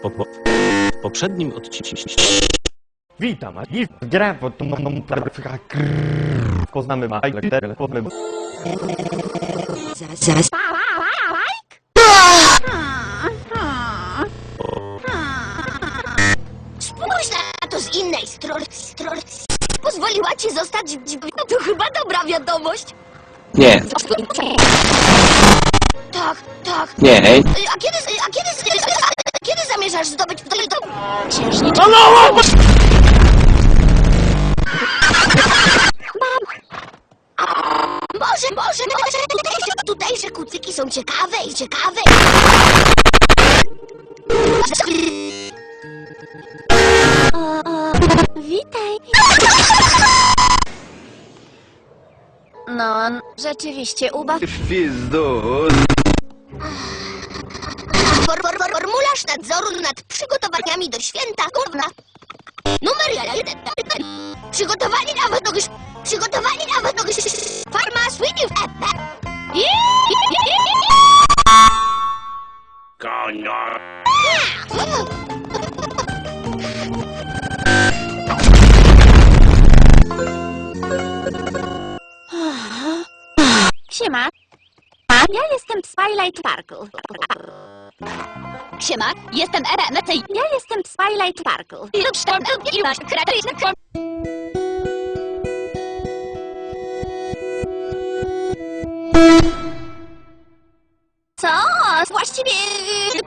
Po, po, w poprzednim odcinku Witam, a i gra pod tą mną Poznamy ma poznamy Spójrz na to z innej strony. strony. Pozwoliła ci zostać dź- No to chyba dobra wiadomość. Nie, Tak, tak. nie, A kiedy, a kiedy, a kiedy zamierzasz zdobyć to, to księżniczkę? Może, może, może tutejsze, tutejsze kucyki są ciekawe i ciekawe. Witaj. No, rzeczywiście, ubaw For, for, for, formularz nadzoru nad przygotowaniami do święta gówna. Numer jeden. Przygotowanie nowego... Przygotowanie nowego... Farma Sweeney... Siema. Ja jestem Twilight Sparkle. Siema, jestem Eva Ja jestem Twilight Sparkle. i masz kreatywny Co? Właściwie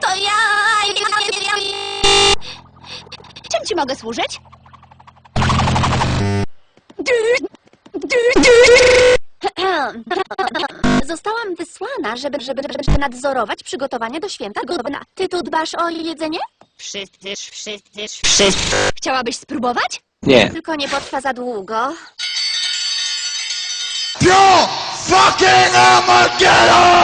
to ja... Czym ci mogę służyć? Żeby, żeby, żeby nadzorować przygotowania do święta Godna. Ty tu dbasz o jedzenie? Wszyscy, wszyscy, wszyscy. Chciałabyś spróbować? Nie, Tylko nie potrwa za długo. Pure fucking Armageddon!